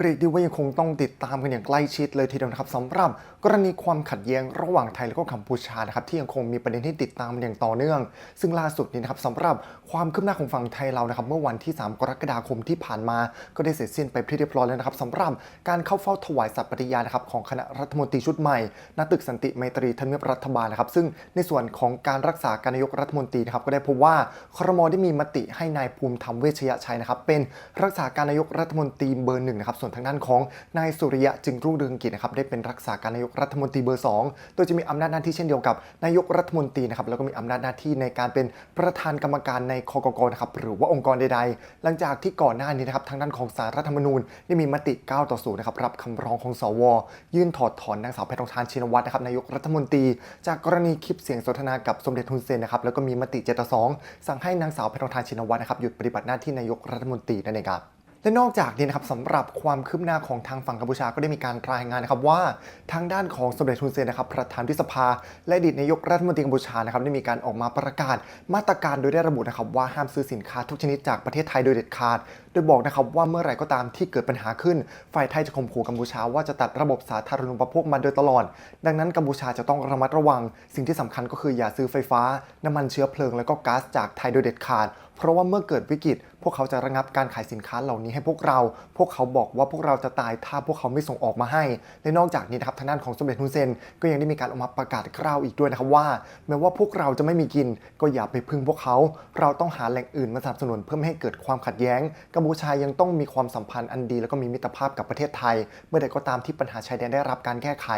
เรียกได้ว่ายังคงต้องติดตามกันอย่างใกล้ชิดเลยทีเดียวนะครับสำหรับกรณีความขัดแย้งระหว่างไทยและก็กัมพูชานะครับที่ยังคงมีประเด็นที่ติดตามอย่างต่อเนื่อง ซึ่งล่าสุดนี้นะครับสำหรับความคืบหน้าของฝั่งไทยเรานะครับเมื่อวันที่ 3 กรกฎาคมที่ผ่านมา ก็ได้เสร็จสิ้นไปเป็นที่เรียบร้อยแล้วนะครับสำหรับการเข้าเฝ้าถวายสัตย์ปฏิญาณนะครับของคณะรัฐมนตรีชุดใหม่ณตึกสันติไมตรีทำเนียบรัฐบาลนะครับซึ่งในส่วนของการรักษาการนายกรัฐมนตรีนะครับก็ได้พบว่าครมได้มีมติให้นายภูมิธรรมเวชยชัยนะครับเป็นรักษาการนายกรัฐมนตรีเบอร์หนึ่งนะครับส่วนทางด้านของนายสุริยะจึงรุ่งเรืองกิจนะครับได้เป็นรักษาการนายกรัฐมนตรีเบอร์สองโดยจะมีอำนาจหน้าที่เช่นเดียวกับนายกรัฐมนตรีนะครับแล้วก็มีอำนาจหน้าที่ในการเป็นประธานกรรมการในคกกนะครับหรือว่าองค์กรใดๆ หลังจากที่ก่อนหน้านี้นะครับทางด้านของสารรัฐธรรมนูญได้มีมติ 9 ต่อ0นะครับรับคำร้องของสว ยื่นถอดถอนนางสาวแพทองทานชินวัตรนะครับนายกรัฐมนตรี จากกรณีคลิปเสียงสนทนากับสมเด็จฮุนเซนนะครับแล้วก็มีมติ7ต่อ2สั่งให้นางสาวแพทองทานชินวัตรนะครับหยุดปฏิบัติหน้าที่นายกรัฐมนตรีนั่นเองครับ และนอกจากนี้นะครับสำหรับความคืบหน้าของทางฝั่งกัมพูชาก็ได้มีการรายงานนะครับว่าทางด้านของสมเด็จฮุนเซนนะครับประธานวิสภา และอดีตนายกรัฐมนตรีกัมพูชานะครับได้มีการออกมาประกาศมาตรการโดยได้ระบุนะครับว่าห้ามซื้อสินค้าทุกชนิดจากประเทศไทยโดยเด็ดขาด โดยบอกนะครับว่าเมื่อไหร่ก็ตามที่เกิดปัญหาขึ้น ฝ่ายไทยจะข่มขู่กัมพูชาว่าจะตัดระบบสาธารณูปโภคมาโดยตลอด ดังนั้นกัมพูชาจะต้องระมัดระวัง สิ่งที่สำคัญก็คืออย่าซื้อไฟฟ้า น้ำมันเชื้อเพลิง และก็ก๊าซจากไทยโดยเด็ดขาด เพราะว่าเมื่อเกิดวิกฤต พวกเขาจะระงับการขายสินค้าเหล่านี้ให้พวกเรา พวกเขาบอกว่าพวกเราจะตายถ้าพวกเขาไม่ส่งออกมาให้ และนอกจากนี้นะครับทางด้านของสมเด็จฮุนเซน ก็ยังได้มีการออกมาประกาศกล่าวอีกด้วยนะครับว่า แม้ว่าพวกเราจะไม่มีกิน ก็อย่าไปพึ่งพวกเขา เราต้องหาแหล่งอื่นมาสนับสนุนเพื่อไม่ให้เกิดความขัดแย้ง กัมพูชายังต้องมีความสัมพันธ์อันดี แล้วก็มีมิตรภาพกับประเทศไทย เมื่อใดก็ตามที่ปัญหาชายแดนได้รับการแก้ไข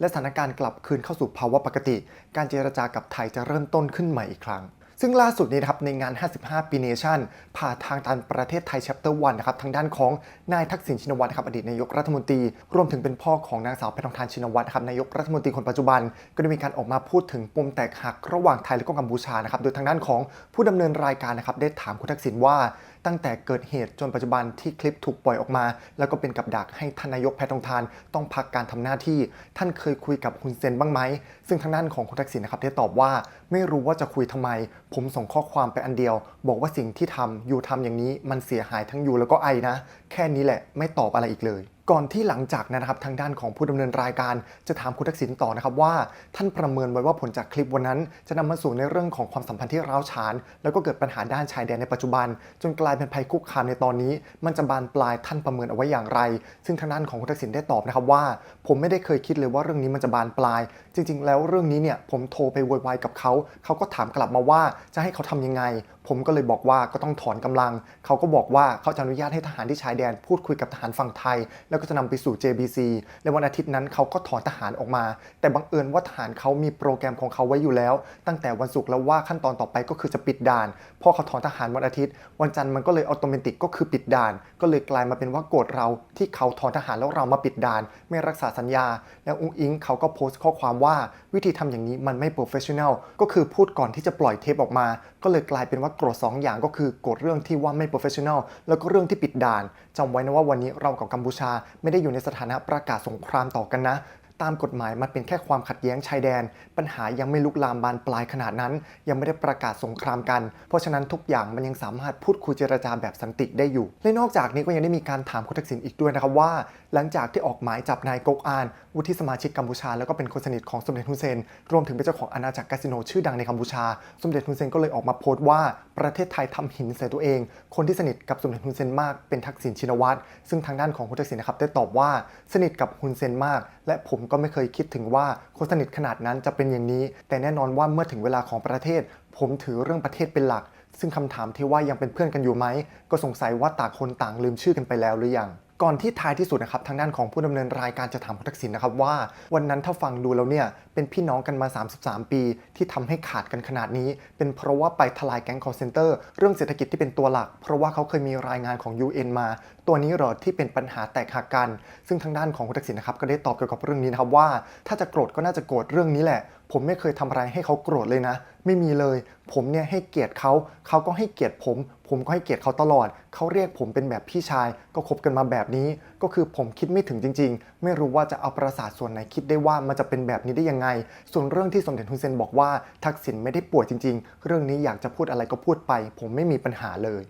และสถานการณ์กลับคืนเข้าสู่ภาวะปกติ การเจรจากับไทยจะเริ่มต้นขึ้นใหม่อีกครั้ง ซึ่งล่าสุดนี้นะครับในงาน 55 ปีเนชั่นผ่าทางตันประเทศไทยแชปเตอร์วันะครับทางด้านของนายทักษิณชินวัตรครับอดีตนายกรัฐมนตรี รวมถึงเป็นพ่อของนางสาวแพทองทานชินวัตรครับนายกรัฐมนตรีคนปัจจุบัน ก็ได้มีการออกมาพูดถึงปมแตกหักระหว่างไทยและก็กัมพูชานะครับโดยทางด้านของผู้ดำเนินรายการนะครับได้ถามคุณทักษิณว่า ตั้งแต่เกิดเหตุจนปัจจุบันที่คลิปถูกปล่อยออกมา แล้วก็เป็นกับดักให้ท่านนายกแพทองทานต้องพักการทำหน้าที่ ท่านเคยคุยกับคุณเซนบ้างไหม ซึ่งทางด้านของคุณทักษิณนะครับได้ตอบว่า ไม่รู้ว่าจะคุยทำไม ผมส่งข้อความไปอันเดียว บอกว่าสิ่งที่ทำอยู่ทำอย่างนี้มันเสียหายทั้งอยู่แล้วก็ไอนะ แค่นี้แหละไม่ตอบอะไรอีกเลย ก่อนที่หลังจากนะครับทางด้านของผู้ดำเนินรายการ จะถามคุณทักษิณต่อนะครับว่า ท่านประเมินไว้ว่าผลจากคลิปวันนั้น จะนำมาสู่ในเรื่องของความสัมพันธ์ที่ร้าวฉาน แล้วก็เกิดปัญหาด้านชายแดนในปัจจุบัน จนกลายเป็นภัยคุกคามในตอนนี้ มันจะบานปลายท่านประเมินเอาไว้อย่างไร ซึ่งทางด้านของคุณทักษิณได้ตอบนะครับว่า ผมไม่ได้เคยคิดเลยว่าเรื่องนี้มันจะบานปลาย จริง ๆ แล้วเรื่องนี้เนี่ยผมโทรไปโวยวายกับเขาเขาก็ถามกลับมาว่าจะให้เขาทำยังไง ผมก็เลยบอกว่าก็ต้องถอนกำลัง เขาก็บอกว่าเขาจะอนุญาตให้ทหารที่ชายแดน พูดคุยกับทหารฝั่งไทย แล้วก็จะนำไปสู่ JBC ในวันอาทิตย์นั้นเขาก็ถอนทหารออกมา แต่บังเอิญว่าทหารเขามีโปรแกรมของเขาไว้อยู่แล้ว ตั้งแต่วันศุกร์แล้วว่าขั้นตอนต่อไปก็คือจะปิดด่านพอเขาถอนทหารวันอาทิตย์ วันจันทร์มันก็เลยออโตเมติกก็คือปิดด่าน ก็เลยกลายมาเป็นว่าโกรธเราที่เขาถอนทหารแล้วเรามาปิดด่าน ไม่รักษาสัญญา แล้วอุ้งอิงเขาก็โพสต์ข้อความว่าวิธีทำอย่างนี้มันไม่โปรเฟชชั่นแนลก็คือพูดก่อนที่จะปล่อยเทปออกมา ก็เลยกลายเป็นว่ากรธสองอย่างก็คือโกรธเรื่องที่ว่าไม่โปรเฟชชั่นแนลแล้วก็เรื่องที่ปิดด่านจำไว้นะว่าวันนี้เรากับกัมพูชาไม่ได้อยู่ในสถานะประกาศสงครามต่อกันนะตามกฎหมายมันเป็นแค่ความขัดแย้งชายแดน ปัญหายังไม่ลุกลามบานปลายขนาดนั้น ยังไม่ได้ประกาศสงครามกัน เพราะฉะนั้นทุกอย่างมันยังสามารถพูดคุยเจรจาแบบสันติได้อยู่ และนอกจากนี้ก็ยังได้มีการถามคุณทักษิณอีกด้วยนะครับว่า หลังจากที่ออกหมายจับนายกกอานวุฒิสมาชิกกัมพูชา แล้วก็เป็นคนสนิทของสมเด็จฮุนเซน รวมถึงเป็นเจ้าของอาณาจักรคาสิโนชื่อดังในกัมพูชา สมเด็จฮุนเซนก็เลยออกมาโพสต์ว่า ประเทศไทยทำหินใส่ตัวเอง คนที่สนิทกับสมเด็จฮุนเซนมากเป็นทักษิณชินวัตร ซึ่งทางด้านของคุณทักษิณนะครับได้ตอบว่าสนิทกับฮุนเซนมาก และผมก็ไม่เคยคิดถึงว่าคนสนิทขนาดนั้นจะเป็นอย่างนี้ แต่แน่นอนว่าเมื่อถึงเวลาของประเทศ ผมถือเรื่องประเทศเป็นหลัก ซึ่งคำถามที่ว่ายังเป็นเพื่อนกันอยู่ไหม ก็สงสัยว่าต่างคนต่างลืมชื่อกันไปแล้วหรือยังก่อนที่ท้ายที่สุดนะครับทางด้านของผู้ดำเนินรายการจะถามคุณทักษิณนะครับว่า วันนั้นถ้าฟังดูแล้วเนี่ย เป็นพี่น้องกันมา 33 ปี ที่ทำให้ขาดกันขนาดนี้ เป็นเพราะว่าไปทลายแก๊ง call center เรื่องเศรษฐกิจที่เป็นตัวหลัก เพราะว่าเขาเคยมีรายงานของ UN มา ตัวนี้หรอที่เป็นปัญหาแตกหักกัน ซึ่งทางด้านของคุณทักษิณนะครับก็ได้ตอบเกี่ยวกับเรื่องนี้นะครับว่า ถ้าจะโกรธก็น่าจะโกรธเรื่องนี้แหละ ผมไม่เคยทำอะไรให้เขาโกรธเลยนะ ไม่มีเลย ผมเนี่ยให้เกียรติเขาเขาก็ให้เกียรติผม ผมก็ให้เกียรติเขาตลอดเขาเรียกผมเป็นแบบพี่ชาย ก็คบกันมาแบบนี้ก็คือผมคิดไม่ถึงจริง ๆ ไม่รู้ว่าจะเอาประสาทส่วนไหนคิดได้ว่ามันจะเป็นแบบนี้ได้ยังไง ส่วนเรื่องที่สมเด็จฮุนเซนบอกว่าทักษิณไม่ได้ป่วยจริง ๆ เรื่องนี้อยากจะพูดอะไรก็พูดไป ผมไม่มีปัญหาเลย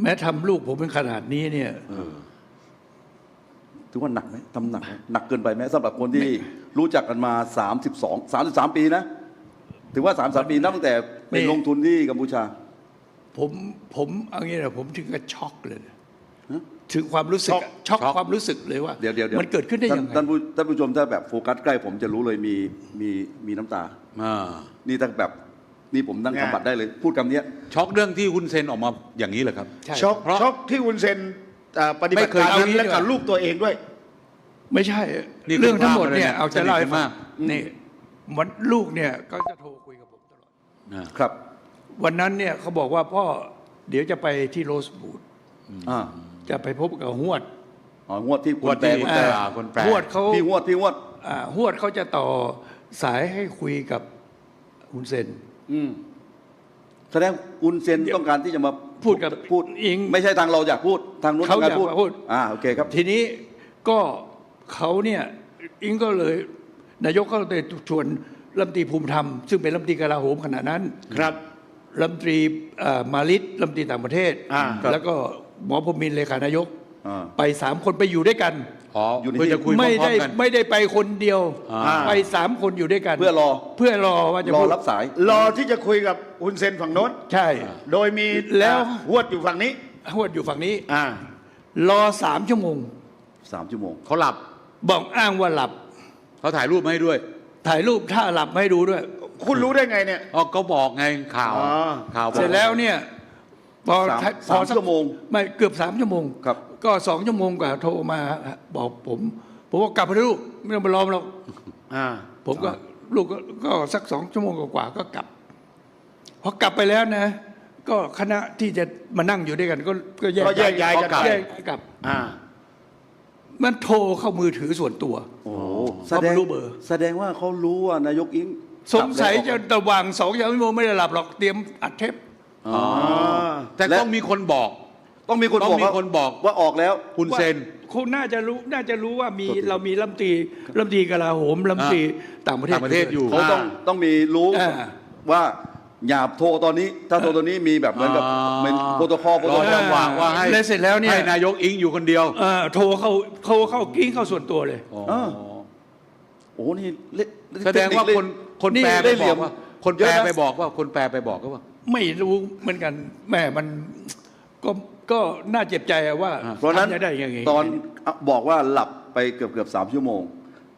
แม้ทำลูกผมเป็นขนาดนี้เนี่ยถือว่าหนักไหมทำหนักไหมหนักเกินไปไหมสำหรับคนที่รู้จักกันมา 32 33 ปีนะถือว่า33ปีนับตั้งแต่ไปนี่ลงทุนที่กัมพูชา ผมผมเอางี้นะผมถึงกับช็อกเลยนะฮะ ถึงความรู้สึกช็อกอะช็อกช็อก ความรู้สึกเลยว่าเดี๋ยวเดี๋ยวเดี๋ยวมันเกิดขึ้นได้ยังไงท่านผู้ท่านผู้ชมถ้าแบบโฟกัสใกล้ผมจะรู้เลยมีมีมีน้ำตา อ่านี่ถ้าแบบนี่ผมนั่งเนี่ยสัมผัสได้เลยพูดคำเนี้ย ช็อกเรื่องที่คุณเซนออกมาอย่างนี้เหรอครับ ใช่ ช็อกเพราะช็อกที่อุนเซนอ่าปฏิบัไม่ติเคยการเอานั้นงี้และดีกกับว่าลูกตัวเองด้วย ไม่ใช่ นี่คือเรื่องทั้งหมดเนี่ยภาพเลยเนี่ยเอาจะเล่าให้สนิทกันฟัมางกนี่วันลูกเนี่ยก็จะโทรคุยกับผมตลอด อ่าครับวันนั้นเนี่ยเขาบอกว่าพ่อเดี๋ยวจะไปที่โรสบูดอ่า จะไปพบกับหวด อ๋องวดที่คงวดนแปลที่คนแปลอ่าคนแปลหวดเขาพี่งวดพี่งวด อ่าหวดเขาจะต่อสายให้คุยกับฮุนเซน อืมแสดงอุนเซนต้องการที่จะมาพูดกับพูดอิงไม่ใช่ทางเราอยากพูดทางนู้นเขาต้องการอยากพูดมาพูด อ่าโอเคครับ ทีนี้ก็เขาเนี่ยอิงก็เลย นายกก็เลยชวนรัฐมนตรีภูมิธรรม ซึ่งเป็นรัฐมนตรีกลาโหมขณะนั้นครับ รัฐมนตรีเอ่อมาลิตรัฐมนตรีต่างประเทศ อ่าครับ แล้วก็ หมอพรหมินทร์เลขานายก อ่า ไปสามคนไปอยู่ด้วยกัน อ๋ออยู่ในเพื่อที่จะคุยพร้ไม่อได้มๆกัน ไม่ได้ไปคนเดียว อ่า ไปสามคนอยู่ด้วยกัน เพื่อรอ เพื่อรอว่าจะรอพูดรับสาย รอที่จะคุยกับอุนเซนฝั่งโน้น ใช่ โดยมีแล้วอ่าหวดอยู่ฝั่งนี้ หวดอยู่ฝั่งนี้ อ่า รอสามชั่วโมง สามชั่วโมง เขาหลับบอกอ้างว่าหลับ เขาถ่ายรูปมาให้ด้วยถ่ายรูปท่าหลับมาให้ดูด้วย คุณรู้ได้ไงเนี่ย อ๋อก็บอกไงข่าวอ๋อ ข่าวบอกเสร็จแล้วเนี่ย พอสามท้ายสามพอสักชั่วโมงไม่เกือบสามชั่วโมงครับ ก็สองชั่วโมงกว่าโทรมาบอกผม ผมว่ากลับไปลูกไม่ต้องมารอมหรอกอ่าผมก็ลูกก็ก็สักสองชั่วโมงกว่าๆก็กลับพอกลับไปแล้วนะ ก็คณะที่จะมานั่งอยู่ด้วยกัน ก็ก็แยกก็แยกย้ายกันไปแยกกลับ อ่า มันโทรเข้ามือถือส่วนตัวโอ้โหเขาไม่รู้เบอร์ แสดงว่าเขารู้ว่านายกอิงสงสัยกลัจะบแล้วระหว่างสองชั่วโมงไม่ได้หลับหรอกเตรียมอัดเทป อ๋อแต่และ ต้องมีคนบอก ต้องมีคนต้บอองกมีว่าคนบอก ว่าออกแล้ว คุณเซน ว่าคุณน่าจะรู้น่าจะรู้ว่ามีโทษทีเรามีรัฐมนตรีรัฐมนตรีกลาโหมรัฐมนตรีต่างประเทศ ต่างประเทศอยู่ เขาต้องต้องมีรู้อ่า ว่าอย่าโทรตอนนี้ ถ้าโทรตอนนี้มีแบบเหมือนกับอ่าเป็นโปรโตคอลโปรรโตอคอลจังหวะว่าให้แล้วเสร็จแล้วเนี่ย ให้นายกอิงอยู่คนเดียวเอ่อโทรเข้าโทรเข้ากิ้งเข้าส่วนตัวเลย อ๋ออ่าโอ้โหนี่เล่นแสดงว่าคนคนนี่แปลได้ไปเหลี่บอยกมว่า คนแปลเยอะนะไปบอกว่าคนแปลไปบอกก็ว่า ไม่รู้เหมือนกันแม่มันก็ก็น่าเจ็บใจอะว่าเพราะฉะนั้นทำได้ยังไงตอนบอกว่าหลับไปเกือบเกือบสามชั่วโมง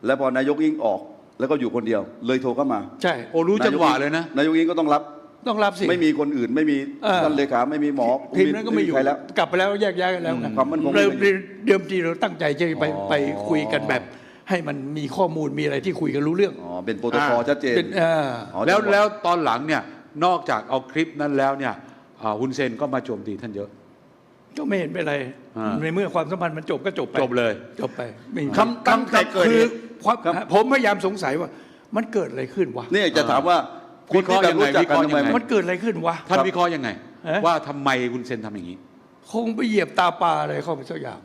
แล้วพอนายกอิงออกแล้วก็อยู่คนเดียว เลยโทรเข้ามาใช่โอ้รู้จังหวะเลยนะ นายกอิงก็ต้องรับต้องรับสิไม่มีคนอื่นไม่มีเออท่านเลขาไม่มีหมอทีมนั้นก็ไม่อยู่ใครแล้ว กลับไปแล้วแยกย้ายกันแล้วไงความมั่นคงเดิมไม่มีเดิมทีเราตั้งใจจะไปอ๋อไปคุยกันแบบ ให้มันมีข้อมูลมีอะไรที่คุยกันรู้เรื่องอ๋อเป็นโปรโตคอลอ่าชัดเจนเป็นอ่าอ๋อแล้วจังหะแล้วตอนหลังเนี่ย นอกจากเอาคลิปนั้นแล้วเนี่ยอ่าฮุนเซนก็มาโจมตีท่านเยอะ ก็ไม่เห็นเป็นไรอ่าในเมื่อความสัมพันธ์มันจบก็จบไปจบเลย จบไปไม่มีคำตั้งแต่เกิดคืเหอตุความครับผมพยายามสงสัยว่า มันเกิดอะไรขึ้นวะนี่จะถามว่าคนที่แบบรู้จักกันทำไมวิเคราะห์ยังไงมันเกิดอะไรขึ้นวะท่านวิเคราะห์ยังไงเอ๊ะว่าทำไมฮุนเซนทำอย่างนี้ คงไปเหยียบตาปลาอะไรเข้าไปสักอย่าง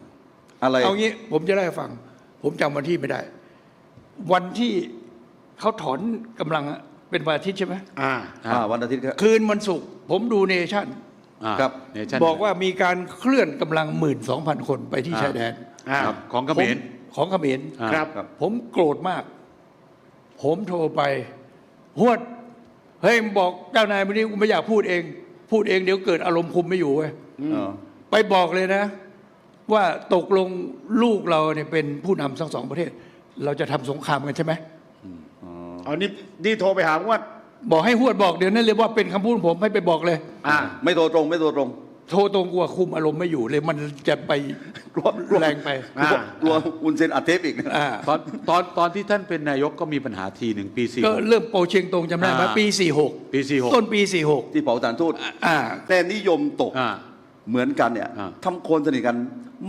อะไรเอางี้ผมจะได้ฟัง ผมจำวันที่ไม่ได้ วันที่เขาถอนกำลังอะ เป็นวันอาทิตย์ใช่ไหมอ่าอ่าวันอาทิตย์ครับ คืนวันศุกร์ผมดูเนชั่นอ่าครับเนชั่นบอกว่ามีการเคลื่อนกำลังหมื่นสองพันคนไปที่อ่า ชายแดนอ่า ครับของเขมรผของเขมรอ่าครับครับ ผมโกรธมาก ผมโทรไปหวดเฮ้ยมึงบอกเจ้านายวันนี้กูไม่อยากพูดเอง พูดเองเดี๋ยวเกิดอารมณ์คุมไม่อยู่เว้ย เออไปบอกเลยนะ ว่าตกลงลูกเราเนี่ยเป็นผู้นำทั้งสองประเทศ เราจะทำสงครามกันใช่ไหม เอานี่นี่โทรไปหาหวด บอกให้หวดบอกเดี๋ยวนั้นเลยว่าเป็นคำพูดผมให้ไปบอกเลย อ่า ไม่โทรตรงไม่โทรตรงโทรตรงกลัวคุมอารมณ์ไม่อยู่เลยมันจะไปกลัวกลัวแรงไป อ่า กลัวอุนเซนอัดเทปอีกนะ อ่า ตอนตอนตอนที่ท่านเป็นนายกก็มีปัญหาทีหนึ่งปีสี่ก็เริ่มโปรเชียงตรงจำได้ไหมอ่าปี 46 ปีสี่หกต้นปี 46 ที่เผาสถานทูตอ่า แต่นิยมตก อ่า เหมือนกันเนี่ยอ่า ทำคนสนิทกัน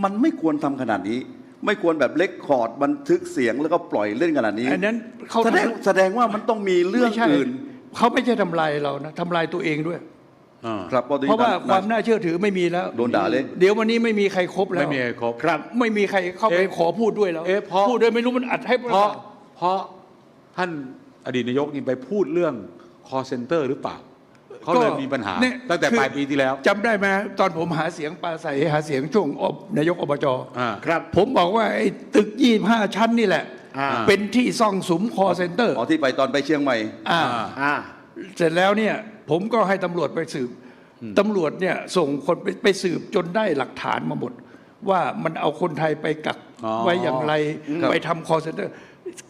มันไม่ควรทำขนาดนี้ ไม่ควรแบบเล็กคอร์ดบันทึกเสียงแล้วก็ปล่อยเล่นขนาดนี้อันนั้นเขาแสดงทำแสดงว่ามันต้องมีเรื่องไม่ใช่อื่นเขาไม่ใช่ทำลายเรานะทำลายตัวเองด้วยอ่าครับเพราะว่าความน่าเชื่อถือไม่มีแล้วโดนด่าเลยเดี๋ยววันนี้ไม่มีใครครบแล้วไม่มีใครครบครับ ไม่มีใครเข้าไปเอ๊ะขอพูดด้วยแล้วเอ๊ะเพราะพูดด้วยไม่รู้มันอัดให้เพราะเพราะท่านอดีตนายกนี่ไปพูดเรื่อง call center หรือเปล่า เขาเลยมีปัญหาเนี่ยตั้งแต่คือปลายปีที่แล้วจำได้ไหมตอนผมหาเสียงปราศัยหาเสียงช่วงอบนายกอบจอ่าครับ ผมบอกว่าไอ้ตึกยี่ห้าชั้นนี่แหละอ่าเป็นที่ซ่องสุมคอเซ็นเตอร์อ๋อที่ไปตอนไปเชียงใหม่อ่าอ่าเสร็จแล้วเนี่ยผมก็ให้ตำรวจไปสืบตำรวจเนี่ยส่งคนไปไปสืบจนได้หลักฐานมาหมด ว่ามันเอาคนไทยไปกักอ๋อไว้อย่างไรครับไปทำคอเซ็นเตอร์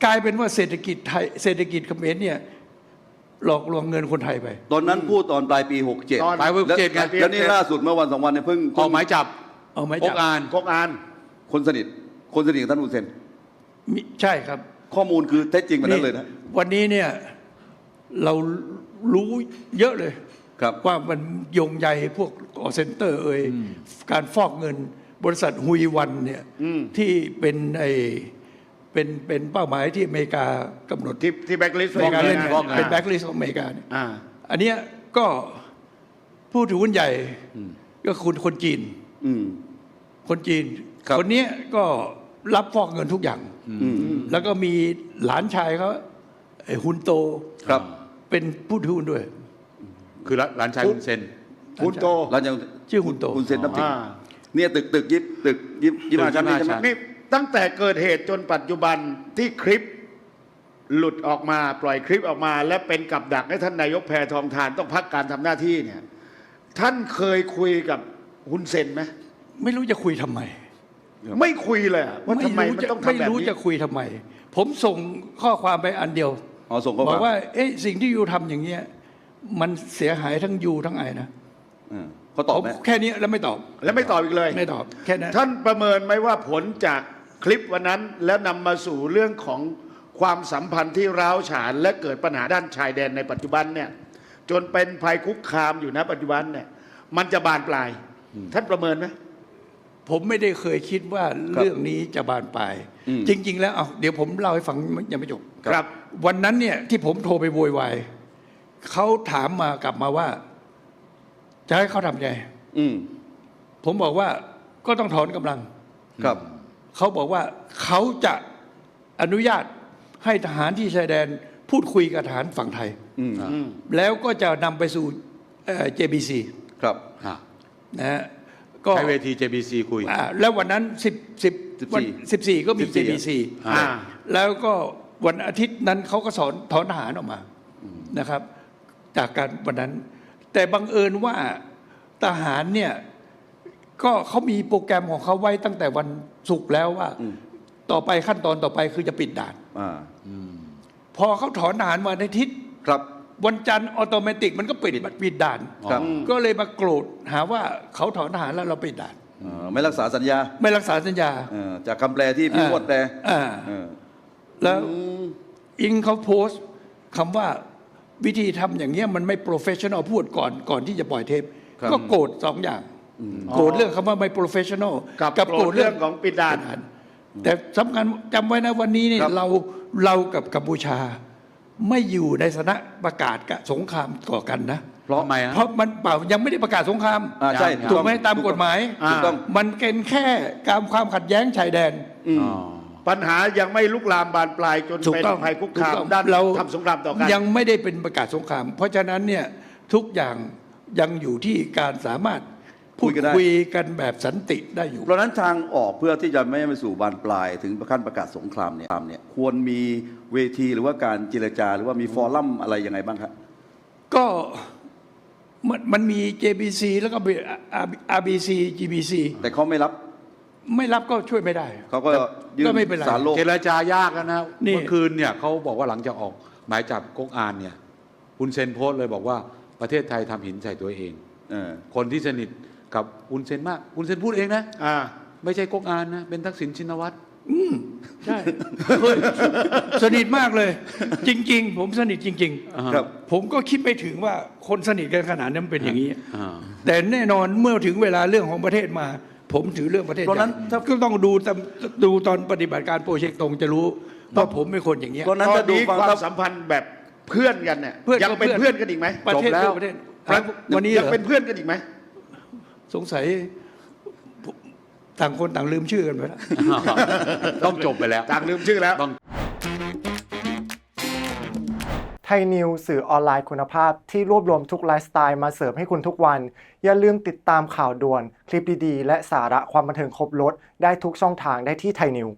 กลายเป็นว่าเศรษฐกิจไทยเศรษฐกิจเขมรเนี่ย หลอกลวงเงินคนไทยไป ตอนนั้นพูดตอนปลายปี67ตอนปลายปีแล้ว67ไง แล้วนี่ล่าสุดเมื่อวันสองวันเนี่ยเพิ่งออกหมายจับเอาไหมพจักบอาน กกอาน คนสนิท คนสนิทกับท่านอุนเซน มิใช่ครับข้อมูลคือเท็จจริงแบบนั้นเลยนะวันนี้เนี่ยเรารู้เยอะเลย ครับ ว่ามันโยงใยพวกคอเซ็นเตอร์เอ่ยการฟอกเงินบริษัทฮุยวันเนี่ยที่เป็นไอ เป็นเป็นเป้าหมายที่อเมริกากำหนดที่ที่แบ็กลิสต์อเมริกาเล่นนะเนี่ยเป็นแบ็กลิสของอเมริกาเนี่ยอ่าอันเนี้ยก็ผู้ถือหุ้นใหญ่ก็คุณคนจีนอืมคนจีนครับคนเนี้ยก็รับฟอกเงินทุกอย่างอืมแล้วก็มีหลานชายเขาไอ้ฮุนโตครับ เป็นผู้ถือหุ้นด้วย คือหลานชายคุณเซนคุณโตแล้วยังชื่อฮุนโตอุนเซนนับถืออ่าเนี่ยตึกตึกยิบตึกยิบยิบตึกห้าชั้นนี่ยี่สิบใช่ห้าไหมชั้นี่ ตั้งแต่เกิดเหตุจนปัจจุบันที่คลิปหลุดออกมาปล่อยคลิปออกมา และเป็นกับดักให้ท่านนายกแพทองทานต้องพักการทำหน้าที่เนี่ย ท่านเคยคุยกับฮุนเซนไหมไม่รู้จะคุยทำไม ไม่คุยเลยอะว่าทำไมมันจะต้องไม่ทำแบบรู้นี้จะคุยทำไม ผมส่งข้อความไปอันเดียวอ๋อส่งเข้าบอกมาว่าเอ๊ะสิ่งที่ยูทำอย่างเงี้ยมันเสียหายทั้งยูทั้งไอนะอืมเขาตอบไหมผมแค่นี้แล้วไม่ตอบ แล้วไม่ตอบอีกเลย ไม่ตอบแค่นั้นท่านประเมินไหมว่าผลจาก คลิปวันนั้นแล้วนำมาสู่เรื่องของความสัมพันธ์ที่ร้าวฉาน และเกิดปัญหาด้านชายแดนในปัจจุบันเนี่ยจนเป็นภัยคุกคามอยู่นะปัจจุบันเนี่ยมันจะบานปลาย ท่านประเมินไหมผมไม่ได้เคยคิดว่าเรื่องนี้จะบานปลายอืมจริง ๆ แล้วเอาเดี๋ยวผมเล่าให้ฟังยังไม่จบครับ วันนั้นเนี่ยที่ผมโทรไปโวยวายเขาถามมากลับมาว่า จะให้เขาทำไงอืมผมบอกว่าก็ต้องถอนกำลังครับ เขาบอกว่าเขาจะอนุญาตให้ทหารที่ชายแดนพูดคุยกับทหารฝั่งไทยอืมอืมแล้วก็จะนำไปสู่เอ่อ JBC ครับอะนะฮะก็ใช้เวที JBC คุยอ่าแล้ววันนั้น 10 10วัน14 14ก็มี14 JBC อ่าแล้วก็วันอาทิตย์นั้นเขาก็สอนถอนทหารออกมานะครับ จากการวันนั้น แต่บังเอิญว่าทหารเนี่ย ก็เขามีโปรแกรมของเขาไว้ตั้งแต่วันศุกร์แล้วว่าอืมต่อไปขั้นตอนต่อไปคือจะปิดด่านอ่าพอเขาถอนทหารวันอาทิตย์ครับ วันจันทร์ออโตเมติกมันก็ปิดปิดด่านครับก็เลยมาโกรธหาว่าเขาถอนทหารแล้วเราปิดด่านเอ่อไม่รักษาสัญญา ไม่รักษาสัญญาเอ่อจากคำแปลที่พี่วดแปลอ่าเออแล้วอิงเขาโพสต์คำว่าวิธีทำอย่างเงี้ยมันไม่โปรเฟชชั่นอลพูดก่อนก่อนที่จะปล่อยเทปครับก็โกรธสองอย่าง โกรธเรื่องคำว่าไม่โปรเฟชชั่นอลกับโกรธเรื่องของปิดด่านแต่สำคัญจำไว้นะวันนี้เนี่ยครับเราเรากับกัมพูชา ไม่อยู่ในสถานะประกาศกะสงครามก่อกันนะเพราะทำไมฮะเพราะมันเปล่ายังไม่ได้ประกาศสงครามอ่าใช่ยังถูกไหมตามกฎหมายถูกต้องมันเป็นแค่การความขัดแย้งชายแดนอืมอ๋อปัญหายังไม่ลุกลามบานปลายจนถูกเป็นต้องภัยคุกคามถูกต้องด้านเราทำสงครามต่อกันยังไม่ได้เป็นประกาศสงคราม เพราะฉะนั้นเนี่ยทุกอย่างยังอยู่ที่การสามารถพู คุดยกันได้คุยกันแบบสันติได้อยู่เพราะฉะนั้นทางออกเพื่อที่จะไม่ให้ไปสู่บานปลาย ถึงขั้นประกาศสงครามเนี่ยเนี่ยควรมีเวทีหรือว่าการเจรจา หรือว่ามีฟอรัมอะไรยังไงบ้างครับก็มันมันมี JBC แล้วก็ RBC GBC แต่เขาไม่รับไม่รับก็ช่วยไม่ได้ เขาก็ยื่นก็ไม่เป็นไรสารโลกเจรจายากแล้วนะนี่เมื่อคืนเนี่ยเขาบอกว่าหลังจากออกหมายจับก๊กอานเนี่ยคุณเซนโพสต์เลยบอกว่าประเทศไทยทำหินใส่ตัวเองเออคนที่สนิท กับคุณเซนมากคุณเซนพูดเองนะ อ่า ไม่ใช่ก๊กอานนะ เป็นทักษิณชินวัตรใช่เคยสนิทมากเลย จริง ๆ ผมสนิทจริง ๆ ครับ ผมก็คิดไม่ถึงว่าคนสนิทกันขนาดนั้นเป็นอย่างนี้ อ่า แต่แน่นอนเมื่อถึงเวลาเรื่องของประเทศมา ผมถือเรื่องประเทศเพราะฉะนั้นใหญ่ถ้า ก็ต้องดูตามดูตอนปฏิบัติการโปรเจกต์ตรงจะรู้ว่าผมเป็นคนอย่างเงี้ย เพราะฉะนั้นตอถ้านดูนี้ฟังความถ้าสัมพันธ์แบบเพื่อนกันเนี่ยเพื่อนยังเป็นก็เพื่อน เพื่อนกันอีกไหมประเทศจบแล้ว เพื่อประเทศครับวันนี้เหยัรงอเป็นเพื่อนกันอีกไหม สงสัยต่างคนต่างลืมชื่อกันไปแล้ว ต้องจบไปแล้ว ต่างลืมชื่อแล้วต้องไทยนิวสื่อออนไลน์คุณภาพที่รวบรวมทุกไลฟ์สไตล์มาเสิร์ฟให้คุณทุกวัน อย่าลืมติดตามข่าวด่วน คลิปดีๆ และสาระความบันเทิงครบรถได้ทุกช่องทางได้ที่ไทยนิว